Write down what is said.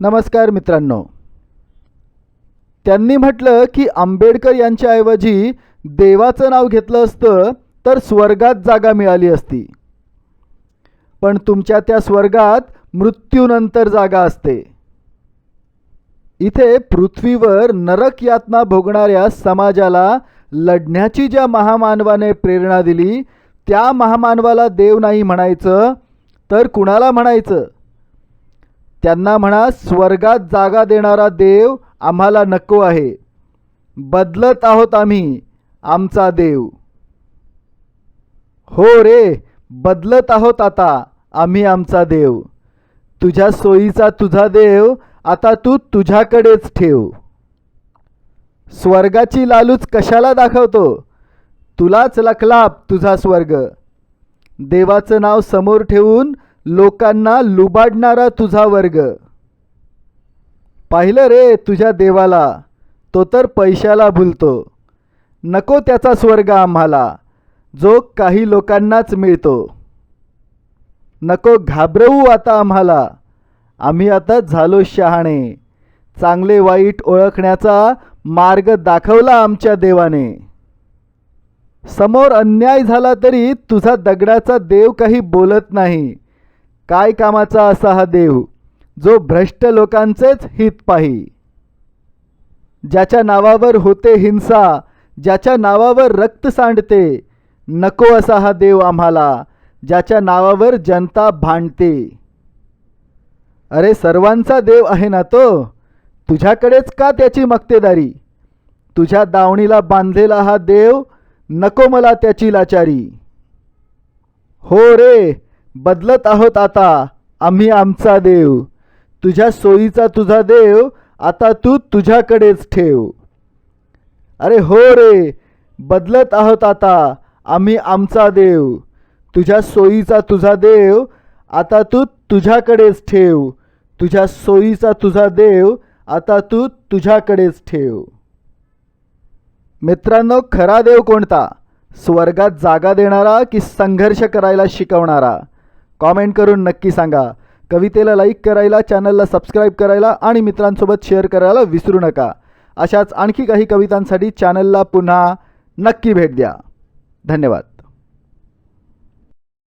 नमस्कार मित्रांनो. त्यांनी म्हटलं की आंबेडकर यांच्याऐवजी देवाचं नाव घेतलं असतं तर स्वर्गात जागा मिळाली असती. पण तुमच्या त्या स्वर्गात मृत्यूनंतर जागा असते. इथे पृथ्वीवर नरक यातना भोगणाऱ्या समाजाला लढण्याची ज्या महामानवाने प्रेरणा दिली त्या महामानवाला देव नाही म्हणायचं तर कुणाला म्हणायचं? त्यांना म्हणा स्वर्गात जागा देणारा देव आम्हाला नको आहे. बदलत आहोत आम्ही आमचा देव. हो रे बदलत आहोत आता आम्ही आमचा देव. तुझ्या सोयीचा तुझा देव आता तू तुझ्याकडेच ठेव. स्वर्गाची लालूच कशाला दाखवतो? तुलाच लखलाप तुझा स्वर्ग. देवाचं नाव समोर ठेवून लोकांना लुबाडणारा तुझा वर्ग. पाहिलं रे तुझ्या देवाला तो तर पैशाला भुलतो. नको त्याचा स्वर्ग आम्हाला जो काही लोकांनाच मिळतो. नको घाबरवू आता आम्हाला आम्ही आता झालो शहाणे. चांगले वाईट ओळखण्याचा मार्ग दाखवला आमच्या देवाने. समोर अन्याय झाला तरी तुझा दगडाचा देव काही बोलत नाही. काय कामाचा असा हा देव? जो भ्रष्ट लोकांचेच हित पाही. ज्याच्या नावावर होते हिंसा ज्याच्या नावावर रक्त सांडते नको असा हा देव आम्हाला ज्याच्या नावावर जनता भांडते. अरे सर्वांचा देव आहे ना तो? तुझ्याकडेच का त्याची मक्तेदारी? तुझ्या दावणीला बांधलेला हा देव नको मला त्याची लाचारी. हो रे बदलत आहोत आता. आम्ही आमचा देव. तुझ्या सोयीचा तुझा देव आता तू तुझ्याकडेच ठेव. अरे हो रे बदलत आहोत आता. आम्ही आमचा देव. तुझ्या सोयीचा तुझा देव आता तू तुझ्याकडेच ठेव. तुझ्या सोयीचा तुझा देव आता तू तुझ्याकडेच ठेव. मित्रांनो खरा देव कोणता? स्वर्गात जागा देणारा की संघर्ष करायला शिकवणारा? कॉमेंट करून नक्की सांगा. कवितेला लाईक करायला चॅनलला सबस्क्राईब करायला आणि मित्रांसोबत शेअर करायला विसरू नका. अशाच आणखी काही कवितांसाठी चॅनलला पुन्हा नक्की भेट द्या. धन्यवाद.